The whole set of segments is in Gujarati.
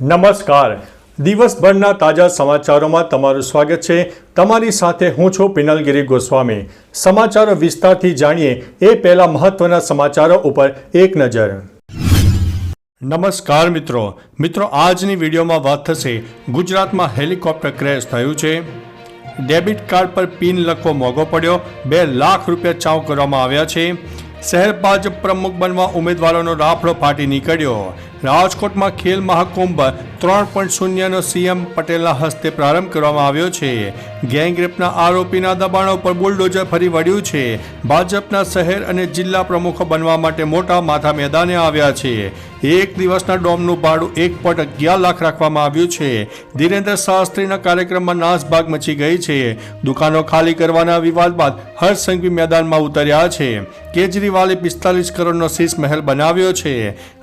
નમસ્કાર. દિવસભરના તાજા સમાચારોમાં તમારું સ્વાગત છે. તમારી સાથે હું છું પિનલગીરી ગોસ્વામી. સમાચારો વિસ્તારથી જાણીએ એ પહેલા મહત્વના સમાચારો ઉપર એક નજર. નમસ્કાર મિત્રો. મિત્રો, આજની વિડીયોમાં વાત થશે ગુજરાતમાં હેલિકોપ્ટર ક્રેશ થયું છે. ડેબિટ કાર્ડ પર પિન લખવો મોંઘો પડ્યો. બે લાખ રૂપિયા ચાવ કરવામાં આવ્યા છે. શહેર ભાજપ પ્રમુખ બનવા ઉમેદવારોનો રાફડો ફાટી નીકળ્યો. રાજકોટમાં ખેલ મહાકુંભ ત્રણ પોઈન્ટ શૂન્યનો સીએમ પટેલના હસ્તે પ્રારંભ કરવામાં આવ્યો છે. ગેંગરેપના આરોપીના દબાણો પર બુલડોઝર ફરી વળ્યું છે. ભાજપના શહેર અને જિલ્લા પ્રમુખો બનવા માટે મોટા માથા મેદાને આવ્યા છે. એક દિવસના ડોમનું ભાડું એક પોઈન્ટ અગિયાર લાખ રાખવામાં આવ્યું છે. ધીરેન્દ્ર શાસ્ત્રીના કાર્યક્રમમાં નાસભાગ મચી ગઈ છે. દુકાનો ખાલી કરવાના વિવાદ બાદ હર્ષ સંઘવી મેદાનમાં ઉતર્યા છે. કેજરીવાલે પિસ્તાલીસ કરોડનો શીશ મહેલ બનાવ્યો છે.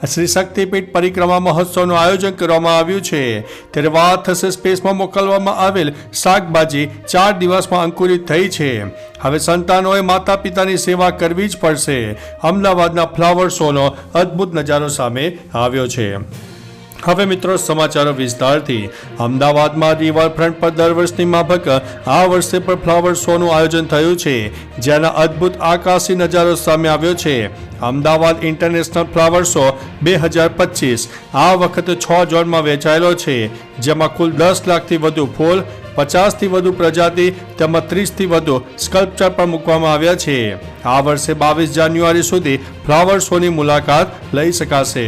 શ્રી શક્તિપીઠ પરિક્રમા મહોત્સવનું આયોજન કરવામાં આવ્યું છે. ત્યારે વાત થશે સ્પેસમાં મોકલવામાં આવેલ શાકભાજી ચાર દિવસમાં અંકુરિત થઈ છે. હવે સંતાનોએ માતા પિતાની સેવા કરવી જ પડશે. અમદાવાદના ફ્લાવર શોનો અદ્ભુત નજારો સામે આવ્યો છે. હવે મિત્રો સમાચારો વિસ્તારથી. અમદાવાદમાં રિવરફ્રન્ટ પર દર વર્ષની માફક આ વર્ષે પણ ફ્લાવર શોનું આયોજન થયું છે જેના અદ્ભુત આકાશી નજારો સામે આવ્યો છે. અમદાવાદ ઇન્ટરનેશનલ ફ્લાવર શો બે હજાર પચીસ આ વખતે છ ઝોનમાં વેચાયેલો છે, જેમાં કુલ દસ લાખથી વધુ ફૂલ, પચાસથી વધુ પ્રજાતિ તેમજ ત્રીસથી વધુ સ્કલ્પચર પણ મૂકવામાં આવ્યા છે. આ વર્ષે બાવીસ જાન્યુઆરી સુધી ફ્લાવર શોની મુલાકાત લઈ શકાશે.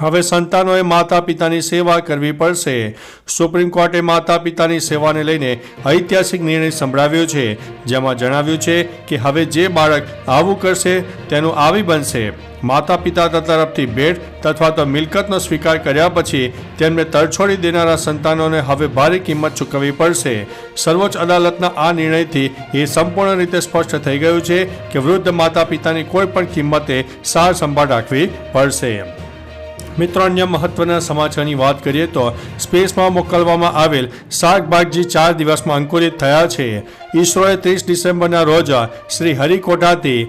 હવે સંતાનોએ માતા પિતાની સેવા કરવી પડશે. સુપ્રીમ કોર્ટે માતા પિતાની સેવાને લઈને ઐતિહાસિક નિર્ણય સંભળાવ્યો છે. જેમાં જણાવ્યું છે કે હવે જે બાળક આવું કરશે, તેનું આવી બનશે. માતા પિતા તરફથી ભેટ અથવા તો મિલકતનો સ્વીકાર કર્યા પછી તેમને તરછોડી દેનારા સંતાનોને હવે ભારે કિંમત ચૂકવવી પડશે. સર્વોચ્ચ અદાલતના આ નિર્ણયથી એ સંપૂર્ણ રીતે સ્પષ્ટ થઈ ગયું છે કે વૃદ્ધ માતા પિતાની કોઈ પણ કિંમતે સાર સંભાળ રાખવી પડશે. મિત્રો, અન્ય મહત્વના સમાચારની વાત કરીએ તો સ્પેસમાં મોકલવામાં આવેલ શાકભાજી ચાર દિવસમાં અંકુરિત થયા છે. ઈસરોએ ત્રીસ ડિસેમ્બરના રોજ શ્રી હરિકોટાથી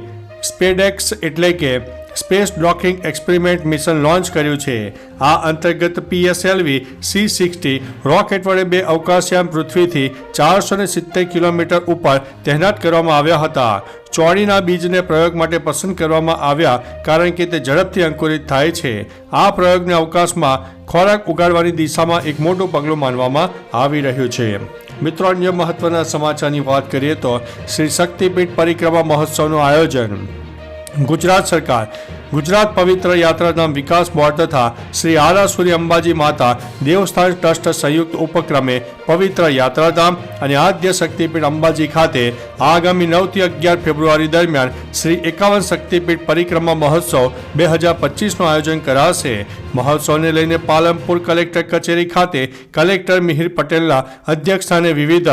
સ્પેડેક્સ એટલે કે space docking experiment mission launch કર્યું છે. આ અંતર્ગત પીએસએલવી સી સિક્સટી, રોકેટ વડે બે અવકાશયાન પૃથ્વીથી ચારસો ને સિત્તેર કિલોમીટર ઉપર તહેનાત કરવામાં આવ્યા હતા. ચોળીના બીજને પ્રયોગ માટે પસંદ કરવામાં આવ્યા કારણ કે તે ઝડપથી અંકુરિત થાય છે. આ પ્રયોગને અવકાશમાં ખોરાક ઉગાડવાની દિશામાં એક મોટું પગલું માનવામાં આવી રહ્યું છે. મિત્રો, અન્ય મહત્વના સમાચારની વાત કરીએ તો શ્રી શક્તિપીઠ પરિક્રમા મહોત્સવનું આયોજન ગુજરાત સરકાર. ગુજરાત પવિત્ર યાત્રાધામ વિકાસ બોર્ડ તથા શ્રી આરાસુરી અંબાજી માતા દેવસ્થાન ટ્રસ્ટ સંયુક્ત ઉપક્રમે પવિત્ર યાત્રાધામ અને આદ્ય શક્તિપીઠ અંબાજી ખાતે આગામી નવથી અગિયાર ફેબ્રુઆરી દરમિયાન શ્રી એકાવન શક્તિપીઠ પરિક્રમા મહોત્સવ બે હજાર પચીસનું આયોજન કરાશે. મહોત્સવને લઈને પાલનપુર કલેક્ટર કચેરી ખાતે કલેક્ટર મિહિર પટેલના અધ્યક્ષસ્થાને વિવિધ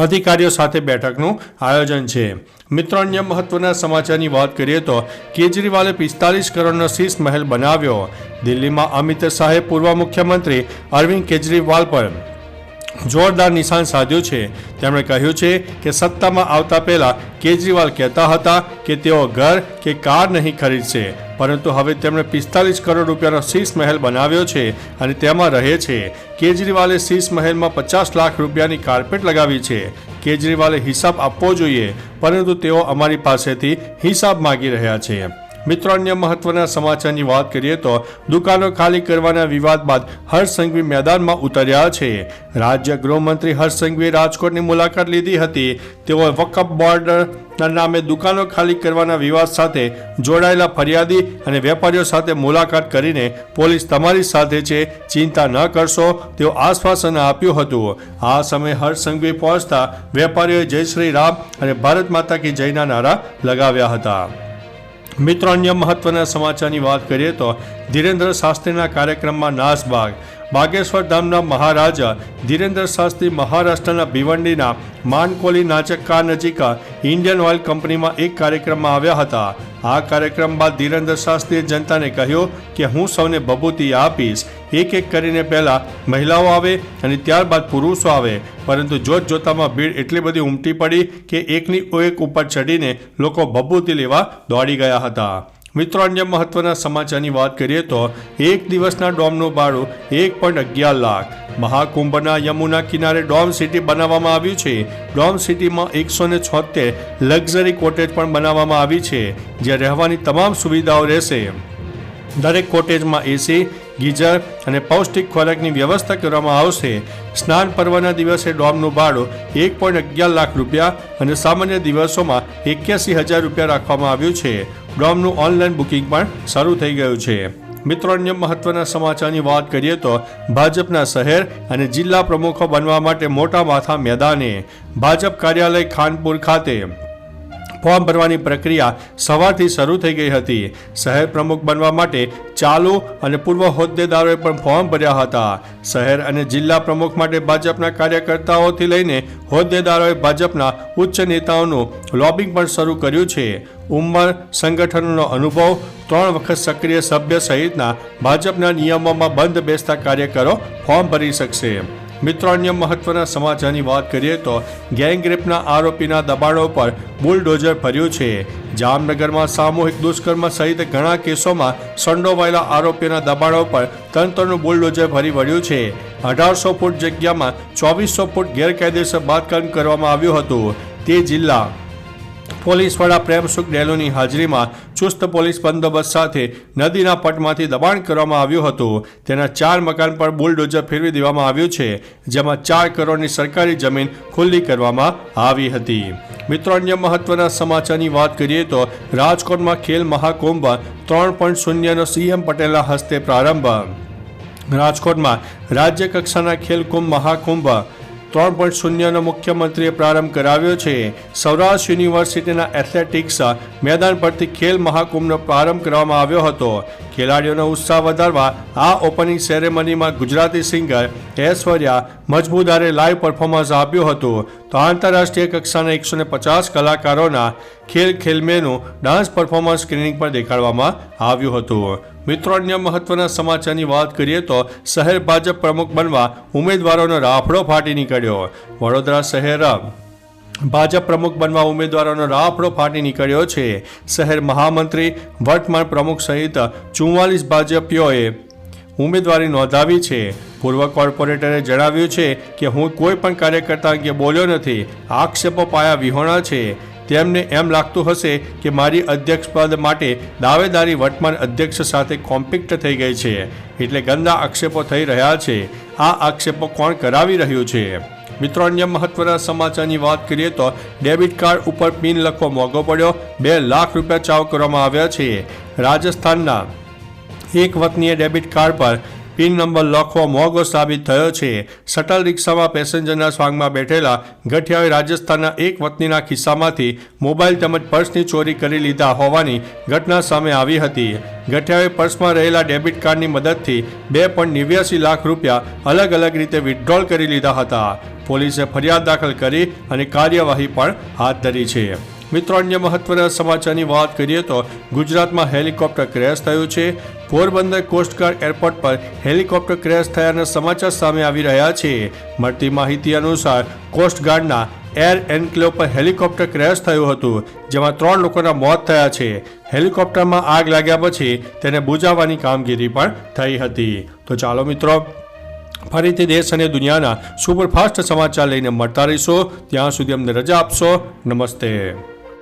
અધિકારીઓ સાથે બેઠકનું આયોજન છે. મિત્રો અન્ય મહત્વના સમાચારની વાત કરીએ તો કેજરીવાલે પિસ્તાલીસ કરોડનો શીશ મહેલ બનાવ્યો. દિલ્હીમાં અમિત શાહે પૂર્વ મુખ્યમંત્રી અરવિંદ કેજરીવાલ પર જોરદાર નિશાન સાધ્યું છે. તેમણે કહ્યું છે કે સત્તામાં આવતા પહેલા કેજરીવાલ કહેતા હતા કે તેઓ ઘર કે કાર નહીં ખરીદશે. પરંતુ હવે તેમણે પિસ્તાલીસ કરોડ રૂપિયાનો શીશ મહેલ બનાવ્યો છે અને તેમાં રહે છે. કેજરીવાલે શીશ મહેલમાં પચાસ લાખ રૂપિયાની કાર્પેટ લગાવી છે. કેજરીવાલે હિસાબ આપવો જોઈએ, પરંતુ તેઓ અમારી પાસેથી હિસાબ માગી રહ્યા છે. મિત્રો, અન્ય મહત્વના સમાચારની વાત કરીએ તો દુકાનો ખાલી કરવાના વિવાદ બાદ હર્ષ મેદાનમાં ઉતર્યા છે. રાજ્ય ગૃહમંત્રી હર્ષ રાજકોટની મુલાકાત લીધી હતી. તેઓ વકફ બોર્ડના નામે દુકાનો ખાલી કરવાના વિવાદ સાથે જોડાયેલા ફરિયાદી અને વેપારીઓ સાથે મુલાકાત કરીને પોલીસ તમારી સાથે છે. ચિંતા ન કરશો, તેઓ આશ્વાસન આપ્યું હતું. આ સમયે હર્ષ પહોંચતા વેપારીઓએ જય શ્રી રામ અને ભારત માતા કી જયના નારા લગાવ્યા હતા. મિત્રો અન્ય મહત્વના સમાચારની વાત કરીએ તો ધીરેન્દ્ર શાસ્ત્રીના કાર્યક્રમમાં નાસબાગ. બાગેશ્વર ધામના મહારાજા ધીરેન્દ્ર શાસ્ત્રી મહારાષ્ટ્રના ભિવંડીના માનકોલી નાચક્કા નજીક ઇન્ડિયન ઓઇલ કંપનીમાં એક કાર્યક્રમમાં આવ્યા હતા. આ કાર્યક્રમ બાદ ધીરેન્દ્ર શાસ્ત્રીએ જનતાને કહ્યું કે હું સૌને ભભૂતિ આપીશ. એક એક કરીને પહેલાં મહિલાઓ આવે અને ત્યારબાદ પુરુષો આવે. પરંતુ જોત જોતામાં ભીડ એટલી બધી ઉમટી પડી કે એકની એક ઉપર ચડીને લોકો ભભૂતિ લેવા દોડી ગયા હતા. મિત્રો, અન્ય મહત્વના સમાચારની વાત કરીએ તો એક દિવસના ડોમનું ભાડું એક પોઈન્ટ અગિયાર લાખ. મહાકુંભના યમુના કિનારે ડોમ સિટી બનાવવામાં આવ્યું છે. ડોમ સિટીમાં એકસો ને છોતેર લક્ઝરી કોટેજ પણ બનાવવામાં આવી છે, જ્યાં રહેવાની તમામ સુવિધાઓ રહેશે. દરેક કોટેજમાં એસી ગીઝર અને પૌષ્ટિક ખોરાકની વ્યવસ્થા કરવામાં આવશે. સ્નાન પર્વના દિવસે ડોમનું ભાડું એક પોઈન્ટ અગિયાર લાખ રૂપિયા અને સામાન્ય દિવસોમાં એક્યાસી હજાર રૂપિયા રાખવામાં આવ્યું છે. ડોમનું ઓનલાઈન બુકિંગ પણ શરૂ થઈ ગયું છે. મિત્રો, અન્ય મહત્વના સમાચારની વાત કરીએ તો ભાજપના શહેર અને જિલ્લા પ્રમુખો બનવા માટે મોટા માથા મેદાને. ભાજપ કાર્યાલય ખાનપુર ખાતે ફોર્મ ભરવાની પ્રક્રિયા સવારથી શરૂ થઈ ગઈ હતી. શહેર પ્રમુખ બનવા માટે ચાલુ અને પૂર્વ હોદ્દેદારોએ પણ ફોર્મ ભર્યા હતા. શહેર અને જિલ્લા પ્રમુખ માટે ભાજપના કાર્યકર્તાઓથી લઈને હોદ્દેદારોએ ભાજપના ઉચ્ચ નેતાઓનું લોબિંગ પણ શરૂ કર્યું છે. ઉંમર, સંગઠનનો અનુભવ, ત્રણ વખત સક્રિય સભ્ય સહિતના ભાજપના નિયમોમાં બંધ બેસતા કાર્યકરો ફોર્મ ભરી શકશે. મિત્રો અન્ય મહત્વના સમાચારની વાત કરીએ તો ગેંગરેપના આરોપીના દબાણો પર બુલડોઝર ફર્યું છે. જામનગરમાં સામૂહિક દુષ્કર્મ સહિત ઘણા કેસોમાં સંડોવાયેલા આરોપીના દબાણો પર તંત્રનું બુલડોઝર ફરી વળ્યું છે. અઢારસો ફૂટ જગ્યામાં ચોવીસો ફૂટ ગેરકાયદેસર બાંધકામ કરવામાં આવ્યું હતું. તે જિલ્લા પોલીસ વડા પ્રેમસુખ ડેલોની હાજરીમાં ચુસ્ત પોલીસ બંદોબસ્ત સાથે નદીના પટમાંથી દબાણ કરવામાં આવ્યું હતું. તેના ચાર મકાન પર બુલડોઝર ફેરવી દેવામાં આવ્યું છે, જેમાં ચાર કરોડની સરકારી જમીન ખુલ્લી કરવામાં આવી હતી. મિત્રો, અન્ય મહત્વના સમાચારની વાત કરીએ તો રાજકોટમાં ખેલ મહાકુંભ ત્રણ પોઈન્ટ શૂન્યનો સીએમ પટેલના હસ્તે પ્રારંભ. રાજકોટમાં રાજ્ય કક્ષાના ખેલકુંભ મહાકુંભ ત્રણ પોઈન્ટ શૂન્યનો મુખ્યમંત્રીએ પ્રારંભ કરાવ્યો છે. સૌરાષ્ટ્ર યુનિવર્સિટીના એથ્લેટિક્સ મેદાન પરથી ખેલ મહાકુંભનો પ્રારંભ કરવામાં આવ્યો હતો. ખેલાડીઓનો ઉત્સાહ વધારવા આ ઓપનિંગ સેરેમનીમાં ગુજરાતી સિંગર ઐશ્વર્યા મજબૂદારે લાઈવ પરફોર્મન્સ આપ્યું હતું. તો આંતરરાષ્ટ્રીય કક્ષાના એકસો પચાસ કલાકારોના ખેલ ખેલમેનું ડાન્સ પરફોર્મન્સ સ્ક્રીનિંગ પર દેખાડવામાં આવ્યું હતું. મિત્રો, અન્ય મહત્વના સમાચારની વાત કરીએ તો શહેર ભાજપ પ્રમુખ બનવા ઉમેદવારોનો રાફડો ફાટી નીકળ્યો. વડોદરા શહેર ભાજપ પ્રમુખ બનવા ઉમેદવારોનો રાફડો ફાટી નીકળ્યો છે. શહેર મહામંત્રી વર્તમાન પ્રમુખ સહિત ચુમ્માલીસ ભાજપીઓએ ઉમેદવારી નોંધાવી છે. પૂર્વ કોર્પોરેટરે જણાવ્યું છે કે, હું કોઈ પણ કાર્યકર્તા અંગે બોલ્યો નથી. આક્ષેપો પાયા વિહોણા છે. તેમને એમ લાગતું હશે કે મારી અધ્યક્ષપદ માટે દાવેદારી વર્તમાન અધ્યક્ષ સાથે કોમ્પિક્ટ થઈ ગઈ છે. એટલે ગંદા આક્ષેપો થઈ રહ્યા છે. આ આક્ષેપો કોણ કરાવી રહ્યું છે? મિત્રો, અન્ય મહત્વના સમાચારની વાત કરીએ તો ડેબિટ કાર્ડ ઉપર પિન લખવો મોંઘો પડ્યો. બે લાખ રૂપિયા ચાવ કરવામાં આવ્યા છે. રાજસ્થાનના એક વતનીએ ડેબિટ કાર્ડ પર પિન નંબર લખવો મોંઘો સાબિત થયો છે. શટલ રિક્ષામાં પેસેન્જરના સ્વાંગમાં બેઠેલા ગઠિયાએ રાજસ્થાનના એક વતનીના ખિસ્સામાંથી મોબાઈલ તેમજ પર્સની ચોરી કરી લીધા હોવાની ઘટના સામે આવી હતી. ગઠિયાએ પર્સમાં રહેલા ડેબિટ કાર્ડની મદદથી બે પોઈન્ટ નેવ્યાસી લાખ રૂપિયા અલગ અલગ રીતે વિથડ્રોલ કરી લીધા હતા. પોલીસે ફરિયાદ દાખલ કરી અને કાર્યવાહી પણ હાથ ધરી છે. મિત્રો, અન્ય મહત્વના સમાચારની વાત કરીએ તો ગુજરાતમાં હેલિકોપ્ટર ક્રેશ થયું છે. પોરબંદર કોસ્ટગાર્ડ એરપોર્ટ પર હેલિકોપ્ટર ક્રેશ થયાના સમાચાર સામે આવી રહ્યા છે. મળતી માહિતી અનુસાર કોસ્ટગાર્ડના એર એન્કલેવ પર હેલિકોપ્ટર ક્રેશ થયું હતું, જેમાં ત્રણ લોકોના મોત થયા છે. હેલિકોપ્ટરમાં આગ લાગ્યા પછી તેને બુજાવવાની કામગીરી પણ થઈ હતી. તો ચાલો મિત્રો, ફરીથી દેશ અને દુનિયાના સુપરફાસ્ટ સમાચાર લઈને મળતા રહીશો. ત્યાં સુધી અમને રજા આપશો. નમસ્તે.